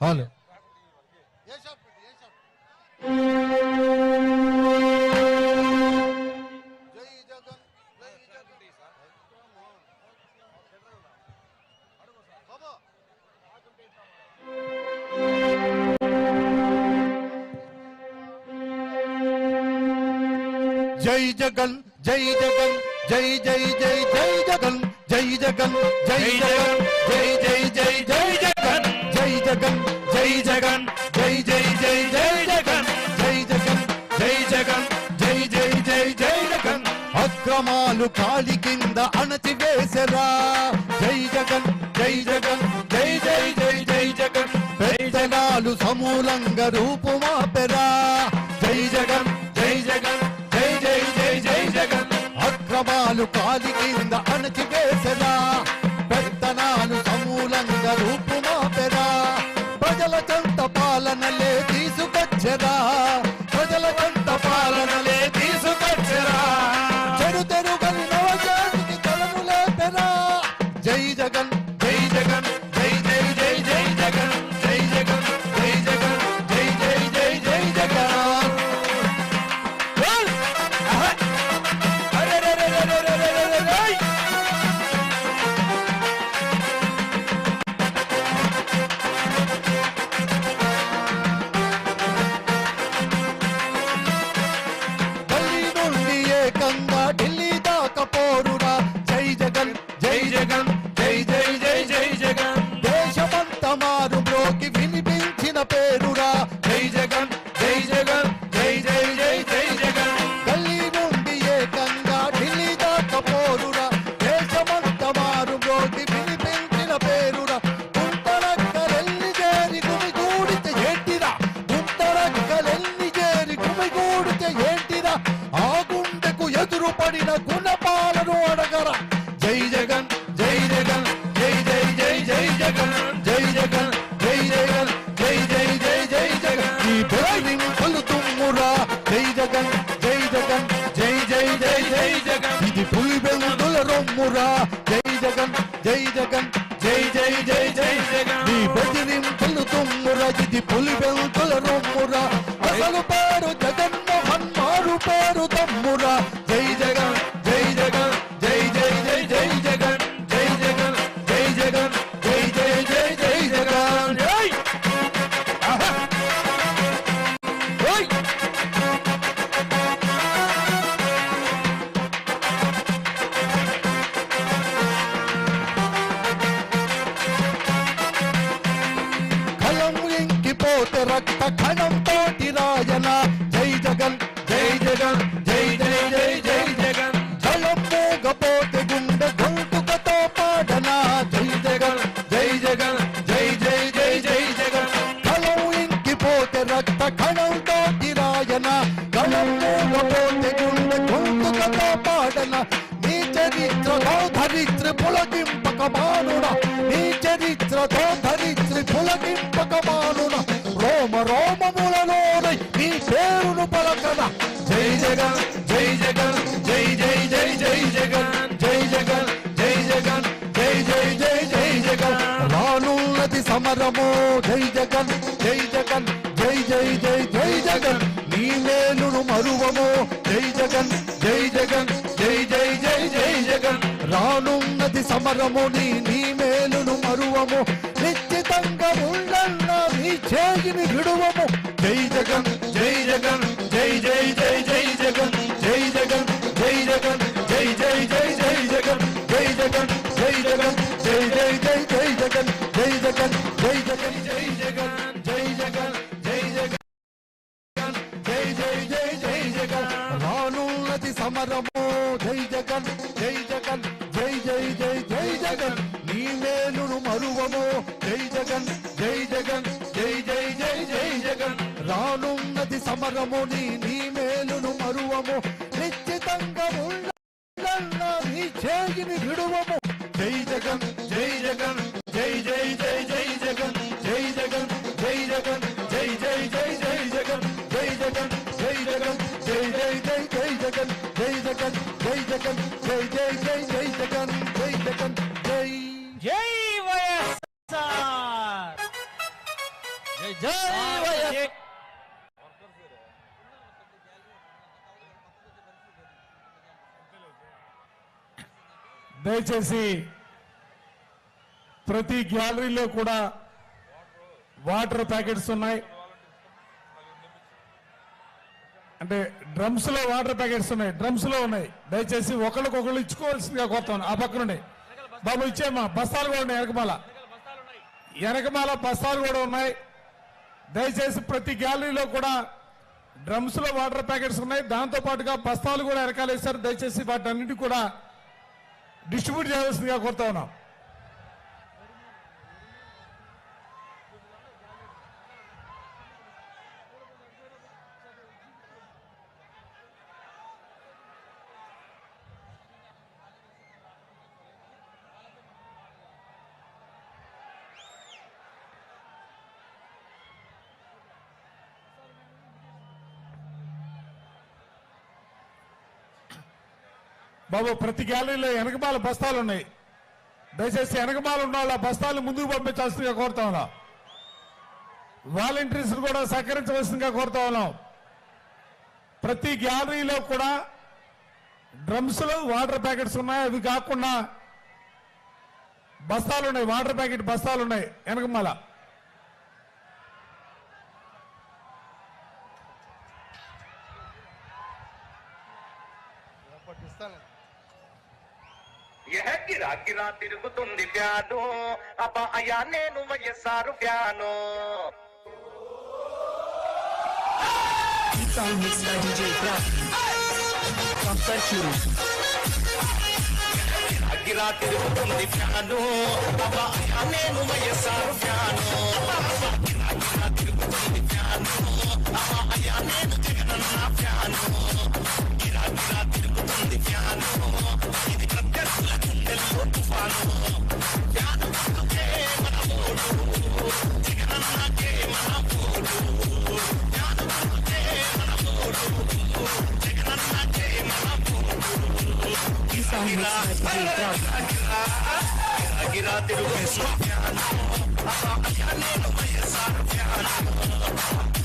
हाँ हेलो जय जगन जय जगन, जय जय जय जय जगन जय जगन जय जगन, जय जय जय जय जगन। జగన్ జై జగన్ జై జై జై జై జగన్ జై జగన్ జై జగన్ జై జై జై జై జగన్. అక్రమాలు కాలి కింద అణచివేసరా జై జగన్ జై జగన్ జై జై జై జై జగన్. పెద్దనాలు సమూలంగా రూపుమా జై జగన్ తుమ్మురా ఇది పులి బెల్లుల రొమ్మురా. అసలు పేరు జగన్మోహన్ మారు పేరు తమ్మురా. ఇంకిపోతే రక్త కణం తోటి రాయన జై జగన్ జై జగన్ జై జై జై జై జగన్ జలం మూగపోతే గుండె గొంతుకతో పాడన జై జగన్ జై జగన్ జై జై జై జై జగన్ కలం ఇంకిపోతే రక్త కణం తోటి రాయన కలం మూగపోతే గుండె గొంతుకతో పాడన నీ చరిత్రలో ధరిత్రి పులగింపక మానుడా నామములలోనై నీ పేరును పలకన. జై జగన్ జై జగన్ జై జై జై జై జగన్ జై జగన్ జై జగన్ జై జై జై జై జగన్. రానున్నది సమరము. జై జగన్ జై జగన్ జై జై జై జై జగన్. నీ మేలును మరువము. జై జగన్ జై జగన్ జై జై జై జై జగన్. రానున్నది సమరము. నీ నీ మేలును మరువము. నిశ్చితంగా ఉండను నీ చేయిని విడువము జై జగన్ జై జగన్ జై జై జై జై జగన్ జై జగన్ జై జగన్ జై జై జై జై జగన్ జై జగన్ జై జగన్ జై జై జై జై జగన్ జై జగన్ జై జగన్ జై జగన్ జై జగన్ జై జగన్ జై జై జై జై జగన్ రానున్నది సమరము జై జగన్ జై జగన్ జై జై జై జై జగన్ నీ మేలును మరువము జై జగన్ జై జగన్ జై జై జై జై జగన్ రానున్నది సమరము నీ నీ మేలును మరువము నిశ్చితంగా నీ చేయిని విడువము జై జగన్ జై జగన్ జై జై జై జై జగన్ జై జగన్ జై జగన్ జై జై జై జై జగన్ జై జగన్ జై జగన్ జై జై జై జై జగన్ జై జగన్ జగన్ జై జై జై జై జగన్ జై జగన్ జై జై వైఎస్ఆర్ జై వైఎస్ దయచేసి ప్రతి గ్యాలరీలో కూడా వాటర్ ప్యాకెట్స్ ఉన్నాయి. అంటే డ్రమ్స్లో వాటర్ ప్యాకెట్స్ ఉన్నాయి డ్రమ్స్లో ఉన్నాయి. దయచేసి ఒకరికొకరు ఇచ్చుకోవాల్సిందిగా కోరుతాను ఆ పక్కన ఉన్నాయి బాబు ఇచ్చేమ్మా బస్తాలు కూడా ఉన్నాయి వెనకమాల. వెనకమాల బస్తాలు కూడా ఉన్నాయి. దయచేసి ప్రతి గ్యాలరీలో కూడా డ్రమ్స్లో వాటర్ ప్యాకెట్స్ ఉన్నాయి. దాంతో పాటుగా బస్తాలు కూడా వెనకాలేశారు. దయచేసి వాటన్నిటి కూడా డిస్ట్రిబ్యూట్ చేయాల్సిందిగా కోరుతా ఉన్నాం. బాబు ప్రతి గ్యాలరీలో వెనకమాల బస్తాలు ఉన్నాయి. దయచేసి వెనకమాల ఉన్న వాళ్ళ బస్తాలు ముందుకు పంపించాల్సిందిగా కోరుతా ఉన్నాం. వాలంటీర్స్ కూడా సహకరించవలసిందిగా కోరుతా ఉన్నాం. ప్రతి గ్యాలరీలో కూడా డ్రమ్స్లో వాటర్ ప్యాకెట్స్ ఉన్నాయి. అవి కాకుండా బస్తాలు ఉన్నాయి. వాటర్ ప్యాకెట్ బస్తాలు ఉన్నాయి. వెనకమాల. है गिरा गिरा तुम दि। प्यानो अब आया नैनू वजे सारू प्यानो। Song mixed by DJ Prabhu. गिरा तेरे हुक्म दिखानो अब आया नैनू मैं सारू प्यानो। I'm a man of my side of town.